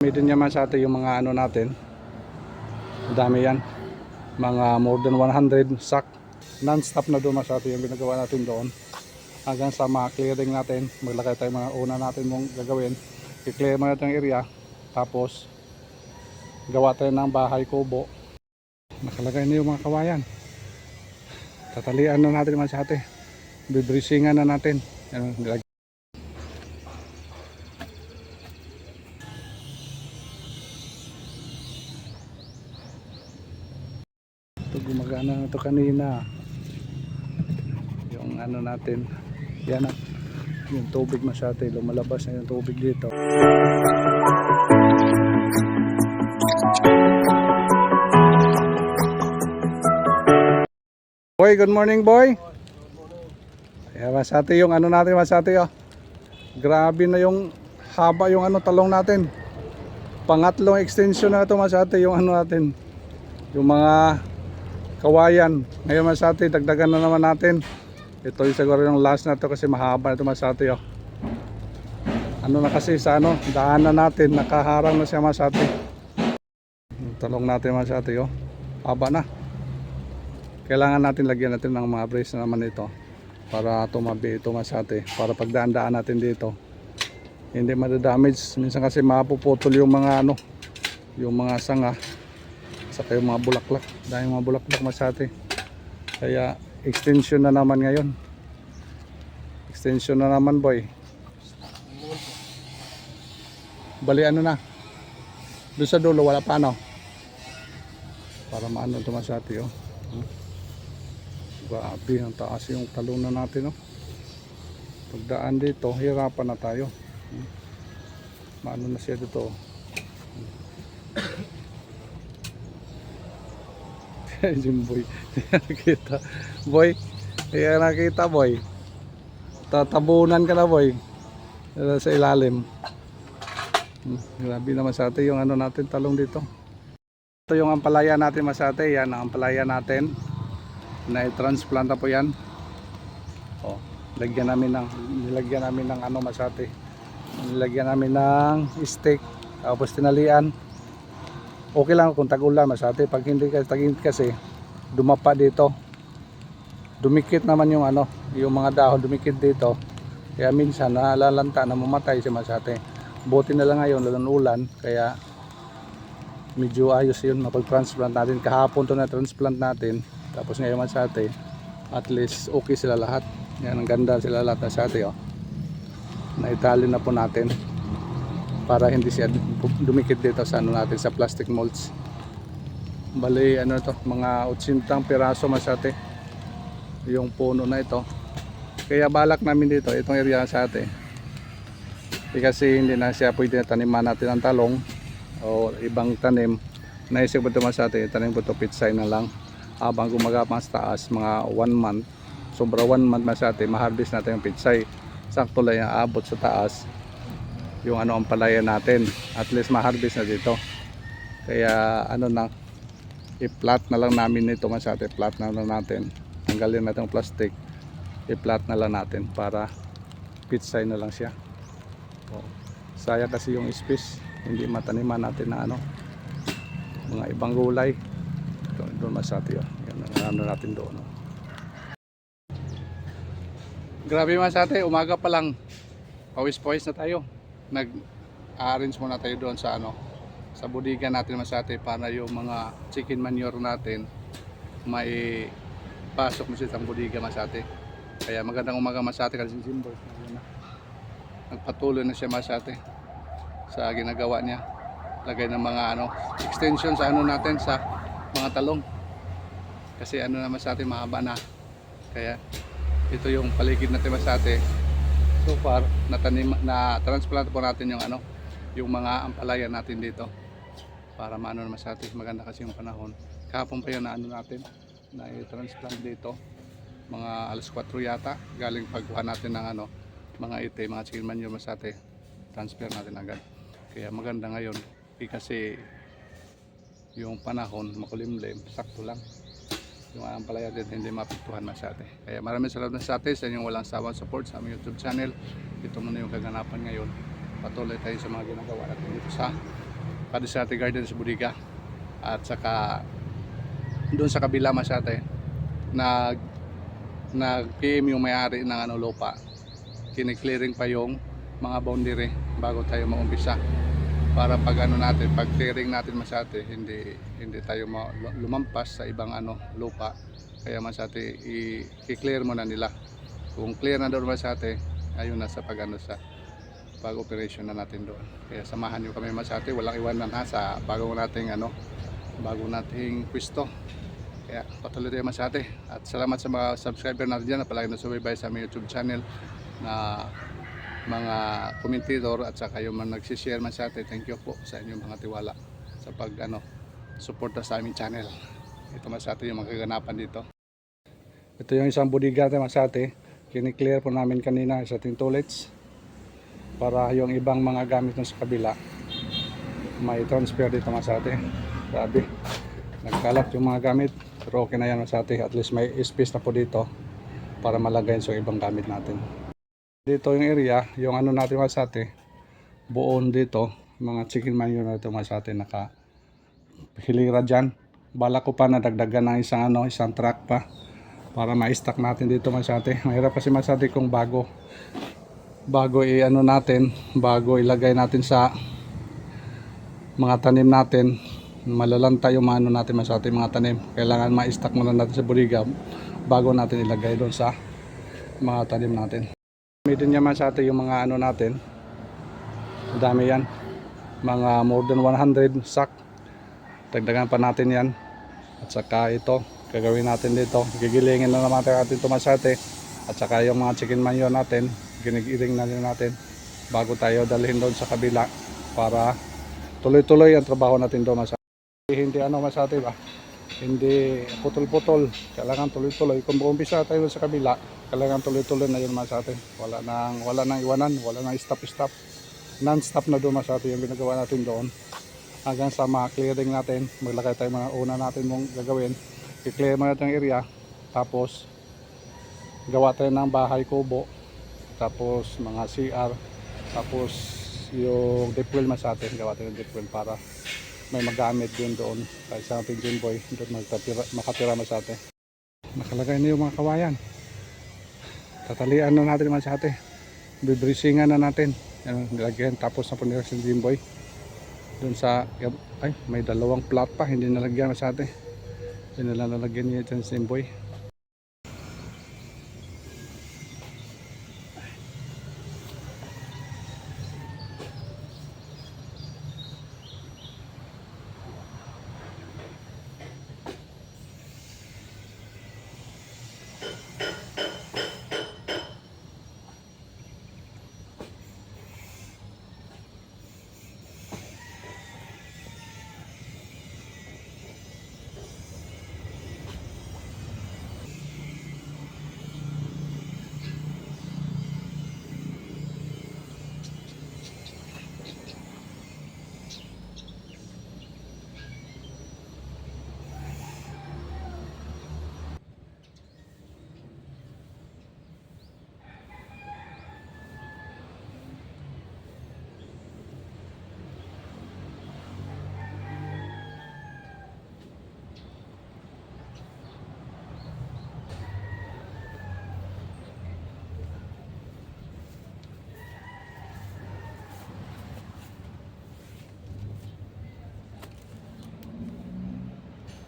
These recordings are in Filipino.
May din naman sa atin yung mga ano natin. Dami yan. Mga more than 100 sack. Non-stop na doon sa atin yung ginagawa natin doon. Hanggang sa ma-clearing natin. Maglakay tayo mga una natin mong gagawin. I-clear mo natin ang area. Tapos, gawa tayo ng bahay kubo. Nakalagay na yung mga kawayan. Tatalian na natin mga sa atin. Bibrisingan na natin. Yan, kanina. Yung ano natin. Yan na. Yung tubig masyate. Lumalabas na yung tubig dito. Boy, good morning boy. Ayan, masate yung ano natin, masate oh. Grabe na yung haba yung ano talong natin. Pangatlong extension na ito masate yung ano natin. Yung mga kawayan. Ngayon masate, dagdagan na naman natin. Ito yung siguro yung last na to kasi mahaba ito masate oh. Ano na kasi sa ano, daanan natin, nakaharang na siya masate. Yung talong natin masate oh. Haba na kailangan natin lagyan natin ng mga brace na naman ito para tumabi ito masate para pagdaan-daan natin dito hindi madadamage minsan kasi mapuputol yung mga ano yung mga sanga saka yung mga bulaklak. Dahil mga bulaklak masate kaya extension na naman ngayon. Extension na naman boy. Bali ano na? Doon sa dulo wala pa ano para maano ito masate oh. Grabe, ang taas yung talunan natin, no? Pagdaan dito, hirapan na tayo. Maano na siya dito, oh. Yung boy, nakita. Boy, hindi nakita, boy. Tatabunan ka na, boy. Sa ilalim. Hmm, Grabe naman sa atin yung ano natin, talong dito. Ito yung ampalaya natin masate, yan ang ampalaya natin na i-transplant na po yan oh, lagyan namin ng nilagyan namin ng ano masate nilagyan namin ng stick tapos tinalian okay lang kung tagulan masate pag hindi kasi tagin kasi dumapa dito. Dumikit naman yung ano yung mga dahon dumikit dito. Kaya minsan nalalanta na mamatay si masate. Buti na lang ngayon lalong ulan kaya medyo ayos yun. Mapag-transplant natin. Kahapon to na transplant natin. Tapos ngayon man sa atin, at least okay sila lahat. Yan, ang ganda sila lahat na sa atin. Oh. Naitali na po natin para hindi siya dumikit dito sa ano natin sa plastic molds. Bali ano to, mga 80 piraso masate yung puno na ito. Kaya balak namin dito, itong area sa atin. Eh, kasi hindi na siya pwede na taniman natin ng talong o ibang tanim. Naisip ko ito sa atin, tanim ko ito pitsay na lang habang gumagapang sa taas mga 1 month sobra 1 month na sa atin maharvest natin yung pitsay sakto lang yung abot sa taas yung ano ang palaya natin at least maharvest na dito kaya ano na i-flat na lang namin nito mas atin flat na lang natin tanggalin natin yung plastic i-flat na lang natin para pitsay na lang siya o, sayang kasi yung space hindi mataniman natin na ano mga ibang gulay doon, doon masati oh. Yan ano natin doon. Oh. Grabe masati, umaga pa lang. Pawis-pawis na tayo. Nag-arrange muna tayo doon sa ano, sa budiga natin masati para yung mga chicken manure natin may pasok mo sa budiga masati. Kaya magandang umaga masati kasi si Jimbo. Nagpatuloy na siya masati sa ginagawa niya. Lagay ng mga ano, extension sa ano natin sa mga talong kasi ano naman sa atin mahaba na kaya ito yung paligid natin sa atin so far natanim, na transplant po natin yung ano yung mga ampalaya natin dito. Para maano naman sa atin maganda kasi yung panahon. Kahapon pa yun na ano natin na i-transplant dito. Mga alas 4 yata galing pagkuha natin ng ano mga ite mga chicken manure sa atin transfer natin agad. Kaya maganda ngayon eh, kasi yung panahon makulimlim sakto lang yung ang palaya din hindi mapiktuhan masyate kaya maraming salamat sa atin sa inyong walang sawang support sa aming youtube channel. Ito muna yung kaganapan ngayon. Patuloy tayo sa mga ginagawa natin dito sa Padisate Gardens Budiga at saka doon sa kabila Masate nag nag PM yung may-ari ng ano lupa. Kiniklearing pa yung mga boundary bago tayo maumpisa para pag ano natin pag clearing natin Masate hindi hindi tayo ma- lumampas sa ibang ano lupa. Kaya Masate i-clear muna nila. Kung clear na doon Masate ayun na sa pag ano sa pag operation na natin doon. Kaya samahan nyo kami Masate walang iwanan ha sa bago nating ano bago nating pwesto. Kaya patuloy tayo Masate at salamat sa mga subscriber natin dyan na palagi nasubaybay sa aming YouTube channel na mga commentator at saka yung mga nagsishare Masate thank you po sa inyong mga tiwala sa pag ano suporta sa aming channel. Ito Masate yung mga kaganapan dito. Ito yung isang bodyguard na Masate kiniklear po namin kanina sa ating toilets para yung ibang mga gamit sa kabila may transfer dito Masate grabe. Nagkalat yung mga gamit. Pero okay na yan Masate at least may space na po dito para malagay sa ibang gamit natin dito yung area yung ano natin Masate buon dito mga chicken manure na ito Masate naka hilira dyan. Bala ko pa na dagdagan ng isang ano isang truck pa para ma-stock natin dito Masate. Mahirap kasi Masate kung bago bago i-ano natin bago ilagay natin sa mga tanim natin. Malalanta yung mga ano natin sa ating mga tanim. Kailangan ma-stock muna natin sa buriga bago natin ilagay doon sa mga tanim natin gamitin niya man sa atin yung mga ano natin. Dami yan. Mga more than 100 sack. Dagdagan pa natin yan. At saka ito gagawin natin dito. Gigilingin na naman natin ito masate at saka yung mga chicken manure natin ginigiring na rin natin. Bago tayo dalhin doon sa kabila para tuloy-tuloy ang trabaho natin doon masate hindi ano masate ba hindi putol-putol. Kailangan tuloy-tuloy. Kung umpisa tayo sa kabila kailangan tuloy-tuloy na yun masate wala nang wala nang iwanan. Wala nang stop-stop. Non-stop na doon masate yung ginagawa natin doon. Hanggang sa ma-clearing natin maglagay tayo mga una natin mong gagawin. I-clear mo natin ang area. Tapos gawa tayo ng bahay kubo. Tapos mga CR tapos yung deep well mas atin. Gawa tayo ng deep well para may magamit din doon kahit sa ating Game Boy doon magtatira, makatira mas atin nakalagay na yung mga kawayan. Tatalian na natin mas atin bibrisingan na natin. Yan, nilagyan. Tapos na punira sa Game Boy. Doon sa ay may dalawang plot pa. Hindi nalagyan mas atin yun na lang nalagyan niya dyan sa Boy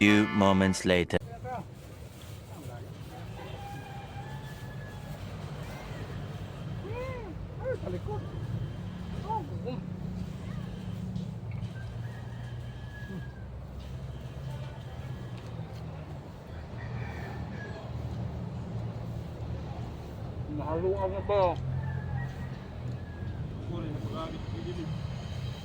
Few moments later. Ay, talikod. Oh, um. Nahaluan na ba?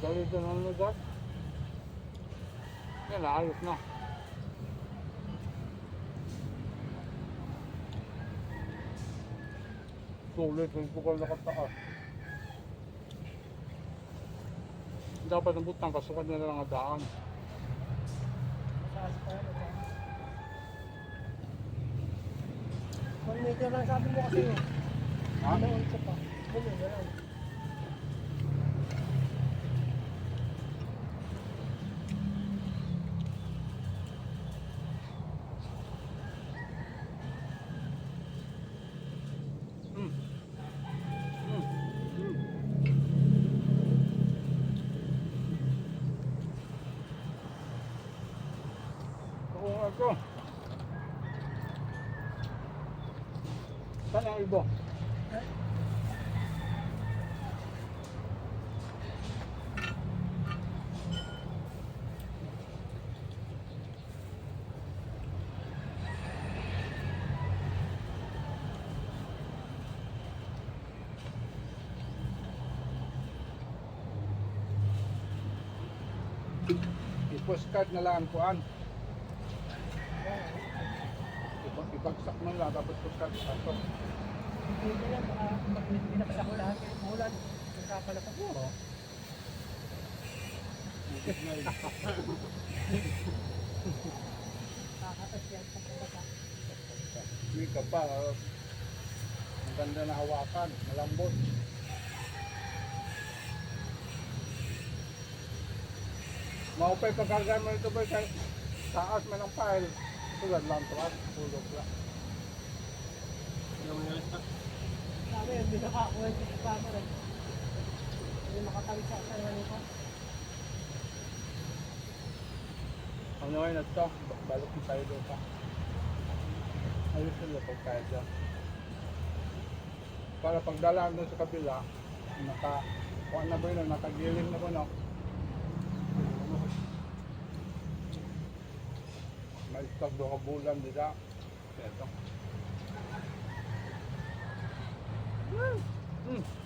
Dali ito na lugar. Yan, ayos na. Sulit, hindi ko ka nakataas. Dapat ang butang kasukan nila lang ang daan. One meter lang sabi mo kasi. Ha? Ano ang isa pa? Ano na lang. Ako. Saan ang ibo? I-postcard na lang kuan. Ipag ibagsak mo lang tapos postcard sa Hindi yan, baka pag binabasa ko lahat yung ulan. Kakatas yan, pagkabasa. May ka pa. ah. Ang ganda na hawakan, malambot. Maupay pagkarga mo ito ba sa taas mo ng file. Tulad lang truck, tulog lang. Sabi, hindi nakakuha yung camera. Hindi makatawid sa akin nito. Ano ngayon na ito? Balik mo tayo doon pa. Ayos sila pag kaya dyan. Para pagdalaan doon sa kabila, naka, kung ano ba yun, nakagiling na ba no? Doon ka bulan dito. Ito. Mm. Mm.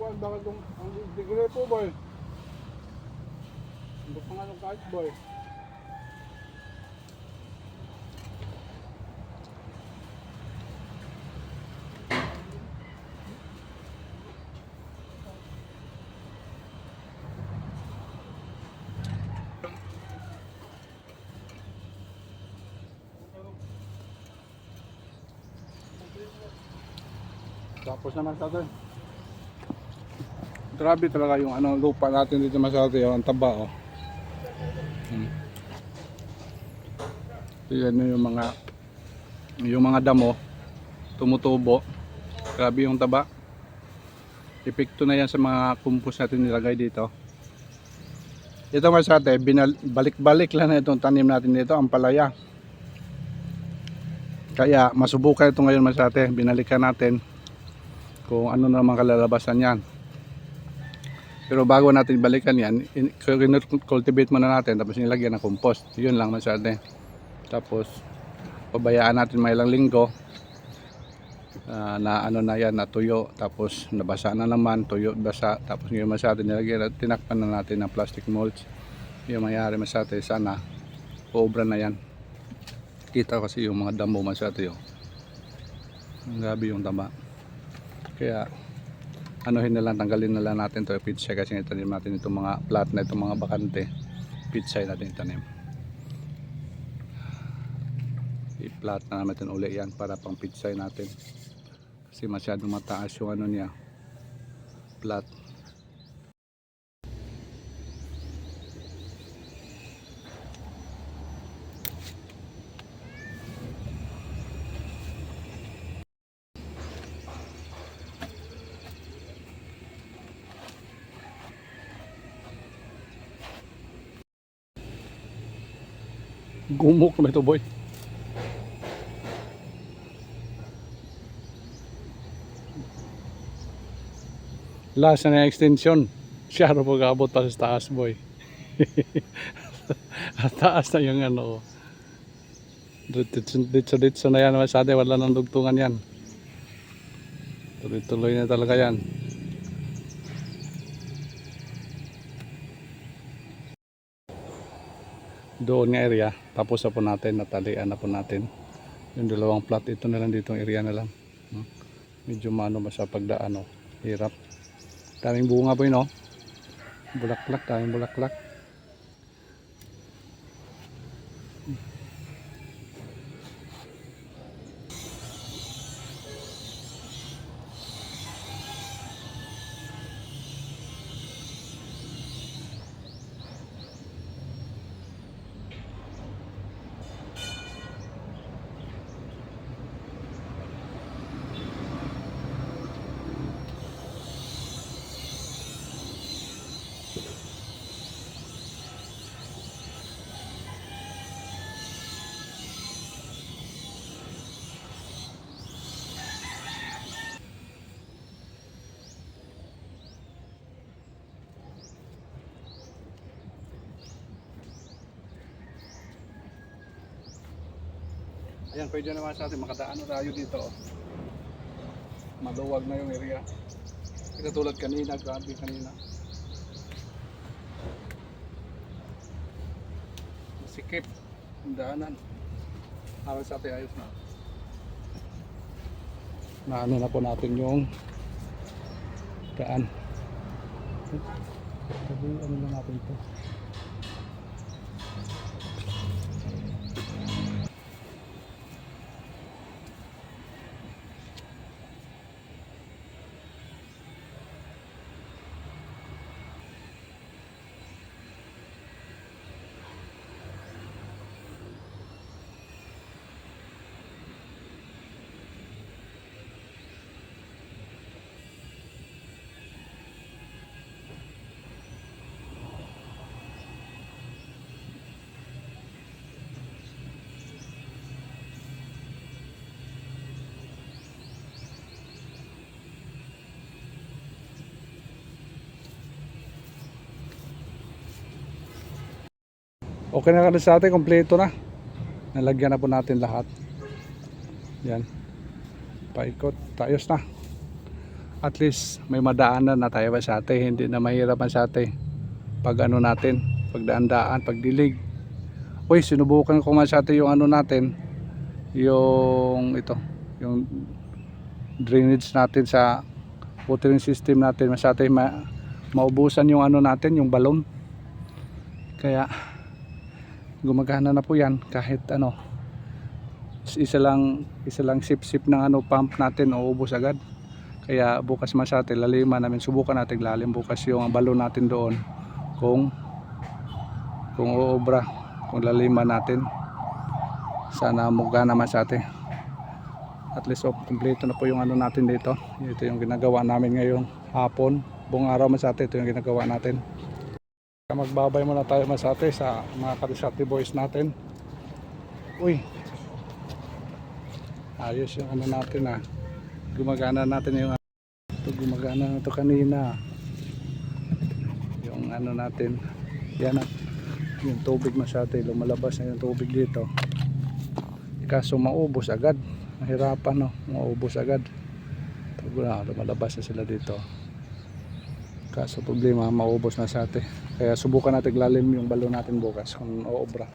Ang kuwan bakit yung ang degree po boy? Ang pa nga ng kahit boy. Tapos naman sa atin. Grabe talaga yung ano lupa natin dito masarte oh, ang taba oh. Hmm. Yan na yung mga yung mga damo tumutubo. Grabe yung taba. Epekto na yan sa mga compost natin nilagay dito. Ito masate, binal, balik-balik lang na itong tanim natin dito, ang palaya. Kaya masubukan ito ngayon masate, binalikan natin kung ano naman kalalabasan yan. Pero bago natin balikan yan, cultivate muna natin tapos nilagyan ng compost. Yun lang masyado. Tapos pabayaan natin may ilang linggo ah, na ano na yan, natuyo. Tapos nabasa na naman, tuyo, basa. Tapos ngayon masyado nilagyan, tinakpan na natin ng plastic mulch. Yung mayari masyado sana obra na yan. Kita kasi yung mga damo masyado yun. Ang gabi yung tama. Kaya anuhin na lang, tanggalin na lang natin to pitsay kasi itanim natin itong mga plat na itong mga bakante. Pitsay natin itanim. I-plat na natin uli yan para pang pitsay natin. Kasi masyadong mataas yung ano niya plat gumok na ito boy. Last na extension. Siya rin pag-abot pa sa taas boy. At taas na yung ano dito dito na yan masyado wala nang dugtungan yan. Tuloy tuloy na talaga yan doon nga area tapos na po natin natalian na po natin yung dalawang plot ito na lang ditong area na lang Hmm. medyo mano ba sa pagdaan oh. hirap daming bunga po yun oh Bulaklak, daming bulaklak. Ayan, pwede naman sa atin makadaan na tayo dito. Maluwag na yung area. Hindi Katulad kanina, grabe kanina. Masikip ang daanan. Para sa atin ayos na. Naano na po natin yung daan. Sabi, ano na natin ito? Okay na ka sa atin, kompleto na. Nalagyan na po natin lahat. Yan. Paikot, tayos na. At least may madaanan na tayo sa atin, hindi na mahirapan sa atin. Pag ano natin, pagdaan-daan, pagdilig. Uy, sinubukan ko nga sa atin yung ano natin, yung ito, yung drainage natin sa watering system natin. Mas atin ma maubusan yung ano natin, yung balon. Kaya gumagana na po yan kahit ano. Isa lang isa lang sip sip ng ano pump natin uubos agad. Kaya bukas mas atin laliman namin subukan natin lalim bukas yung balon natin doon. Kung kung uobra kung laliman natin. Sana mugana mas atin. At least oh, kompleto na po yung ano natin dito. Ito yung ginagawa namin ngayong hapon. Buong araw mas atin ito yung ginagawa natin Magbabay muna tayo masate sa mga karisati boys natin. Uy. Ayos yung ano natin ah. Gumagana natin yung ito gumagana na ito kanina. Yung ano natin. Yan ah. Yung tubig masate. Lumalabas na yung tubig dito. Kaso maubos agad. Mahirapan no. Maubos agad. Pag lumalabas na sila dito. Kaso problema, maubos na sa atin. Kaya subukan natin lalim yung balon natin bukas kung oobra.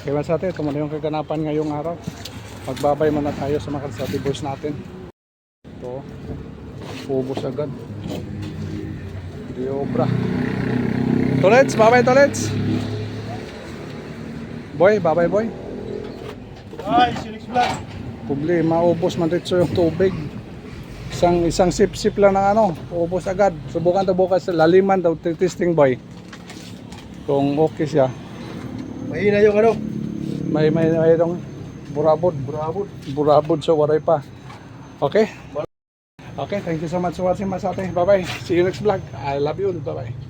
Kaya sa atin, ito muna yung kaganapan ngayong araw. Magbabay muna tayo sa mga kasati boys natin. Ito, ubos agad. Hindi obra. Tolets, babay tolets. Boy, babay boy. Ay, Sinix Vlog. Problema, ubos man dito yung tubig. Isang isang sip-sip lang ng ano, ubos agad. Subukan to bukas laliman daw testing boy. Kung okay siya. Mahina yung ano? May may mayroong burabod, Bravo. burabod so waray pa. Okay? Okay, thank you so much for watching Masate. Bye-bye. See you next vlog. I love you. Bye-bye.